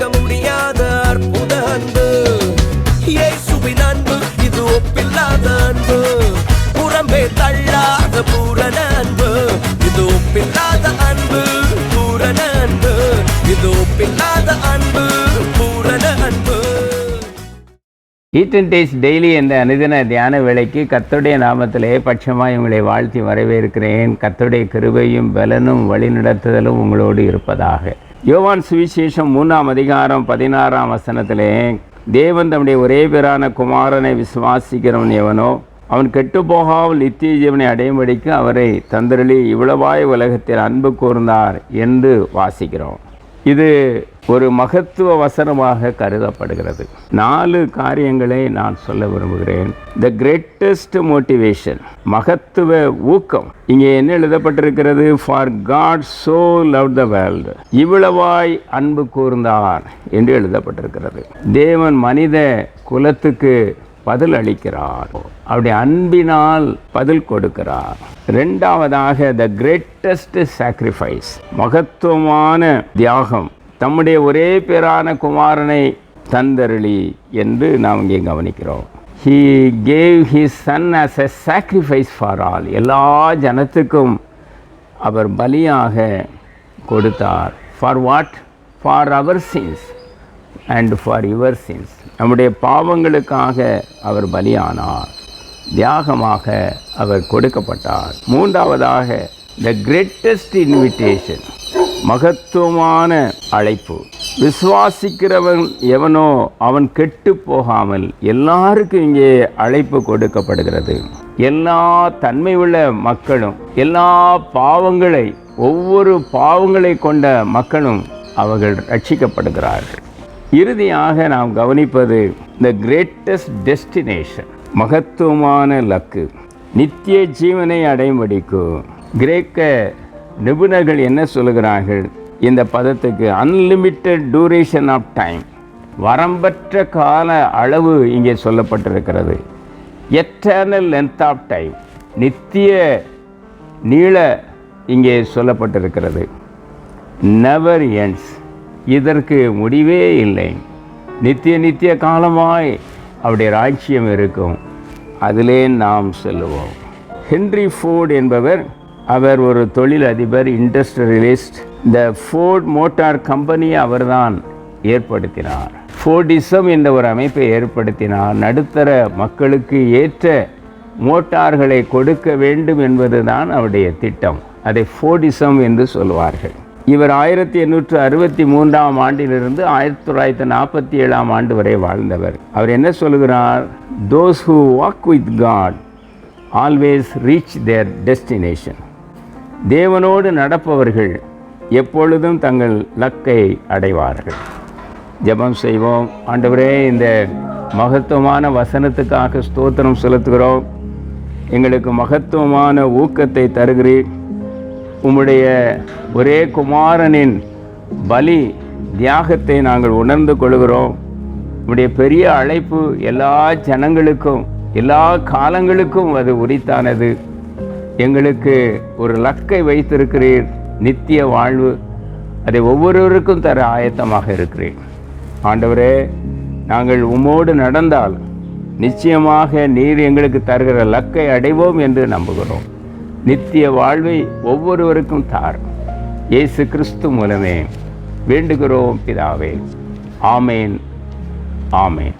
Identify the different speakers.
Speaker 1: விவரிக்க முடியாத அற்புத அன்பு. இயேசுவின் அன்பு இது ஒப்பில்லாத அன்பு. புறம்பே தள்ளாத பூரண அன்பு. இது ஒப்பில்லாத அன்பு பூரண அன்பு. இது ஒப்பில்லாத அன்பு.
Speaker 2: ஈட்டன் டேஸ் டேஸ்ட் டெய்லி என்ற அனுதின தியான வேலைக்கு கத்தோடைய நாமத்திலே பட்சமாய் உங்களை வாழ்த்தி வரவேற்கிறேன். கர்த்தருடைய கிருபையும் பலனும் வழிநடத்துதலும் உங்களோடு இருப்பதாக. யோவான் சுவிசேஷம் மூணாம் அதிகாரம் பதினாறாம் வசனத்திலே தேவன் தம்முடைய ஒரே பேரான குமாரனை விசுவாசிக்கிறவன் எவனோ அவன் கெட்டுப்போகாமல் நித்திய ஜீவனை அடையும்படிக்கு அவரை தந்திரளி இவ்வளவாய் உலகத்தில் அன்பு கூர்ந்தார் என்று வாசிக்கிறோம். இது ஒரு மகத்துவ வசனமாக கருதப்படுகிறது. நாலு காரியங்களை நான் சொல்ல விரும்புகிறேன். த கிரேட்டஸ்ட் மோட்டிவேஷன் மகத்துவ ஊக்கம். இங்கே என்ன எழுதப்பட்டிருக்கிறது? For God so love the world இவ்வளவாய் அன்பு கூர்ந்தார் என்று எழுதப்பட்டிருக்கிறது. தேவன் மனித குலத்துக்கு பதில் அளிக்கிறார் அவருடைய அன்பினால் பதில் கொடுக்கிறார். ரெண்டாவதாக த கிரேட்டஸ்ட் சாக்ரிஃபைஸ் மகத்துவமான தியாகம் தம்முடைய ஒரே பேரான குமாரனை தந்தருளி என்று நாம் இங்கே கவனிக்கிறோம். He gave his son as a sacrifice for all எல்லா ஜனத்துக்கும் அவர் பலியாக கொடுத்தார். For what for our sins and for your sins நம்முடைய பாவங்களுக்காக அவர் பலியானார். தியாகமாக அவர் கொடுக்கப்பட்டார். மூன்றாவதாக த கிரேட்டஸ்ட் இன்விடேஷன் மகத்துவமான அழைப்பு. விசுவாசிக்கிறவன் எவனோ அவன் கெட்டு போகாமல் எல்லாருக்கும் இங்கே அழைப்பு கொடுக்கப்படுகிறது. எல்லா தன்மை உள்ள மக்களும் எல்லா பாவங்களை ஒவ்வொரு பாவங்களை கொண்ட மக்களும் அவர்கள் ரட்சிக்கப்படுகிறார்கள். இறுதியாக நாம் கவனிப்பது த கிரேட்டஸ்ட் டெஸ்டினேஷன் மகத்துவமான லக்கு. நித்திய ஜீவனை அடையும்படிக்கு. கிரேக்க நிபுணர்கள் என்ன சொல்லுகிறார்கள்? இந்த பதத்துக்கு அன்லிமிட்டெட் டூரேஷன் ஆஃப் டைம் வரம்பற்ற கால அளவு இங்கே சொல்லப்பட்டிருக்கிறது. எட்டர்னல் லென்த் ஆஃப் டைம் நித்திய நீள இங்கே சொல்லப்பட்டிருக்கிறது. நெவர் எண்ட்ஸ் இதற்கு முடிவே இல்லை. நித்திய நித்திய காலமாய் அவருடைய ராஜ்யம் இருக்கும். அதிலே நாம் செல்லுவோம். ஹென்ரி ஃபோர்ட் என்பவர் அவர் ஒரு தொழில் அதிபர் இண்டஸ்ட்ரியலிஸ்ட். இந்த ஃபோர்ட் மோட்டார் கம்பெனியை அவர்தான் ஏற்படுத்தினார். ஃபோர்டிசம் என்ற ஒரு அமைப்பை ஏற்படுத்தினார். நடுத்தர மக்களுக்கு ஏற்ற மோட்டார்களை கொடுக்க வேண்டும் என்பதுதான் அவருடைய திட்டம். அதை ஃபோர்டிசம் என்று சொல்வார்கள். இவர் ஆயிரத்தி எண்ணூற்று அறுபத்தி மூன்றாம் ஆண்டிலிருந்து ஆயிரத்தி தொள்ளாயிரத்தி நாற்பத்தி ஏழாம் ஆண்டு வரை வாழ்ந்தவர். அவர் என்ன சொல்கிறார்? Those who walk with God always reach their destination தேவனோடு நடப்பவர்கள் எப்பொழுதும் தங்கள் லக்கை அடைவார்கள். ஜெபம் செய்வோம். ஆண்டவரே இந்த மகத்துவமான வசனத்துக்காக ஸ்தோத்திரம் செலுத்துகிறோம். எங்களுக்கு மகத்துவமான ஊக்கத்தை தருகிறீர். உம்முடைய ஒரே குமாரனின் பலி தியாகத்தை நாங்கள் உணர்ந்து கொள்கிறோம். உம்முடைய பெரிய அழைப்பு எல்லா ஜனங்களுக்கும் எல்லா காலங்களுக்கும் அது உரித்தானது. எங்களுக்கு ஒரு லக்கை வைத்திருக்கிறீர் நித்திய வாழ்வு. அதை ஒவ்வொருவருக்கும் தர ஆயத்தமாக இருக்கிறேன். ஆண்டவரே நாங்கள் உம்மோடு நடந்தால் நிச்சயமாக நீர் எங்களுக்கு தருகிற லக்கை அடைவோம் என்று நம்புகிறோம். நித்திய வாழ்வை ஒவ்வொருவருக்கும் தார். இயேசு கிறிஸ்து மூலமே வேண்டுகிறோம் பிதாவே. ஆமேன் ஆமேன்.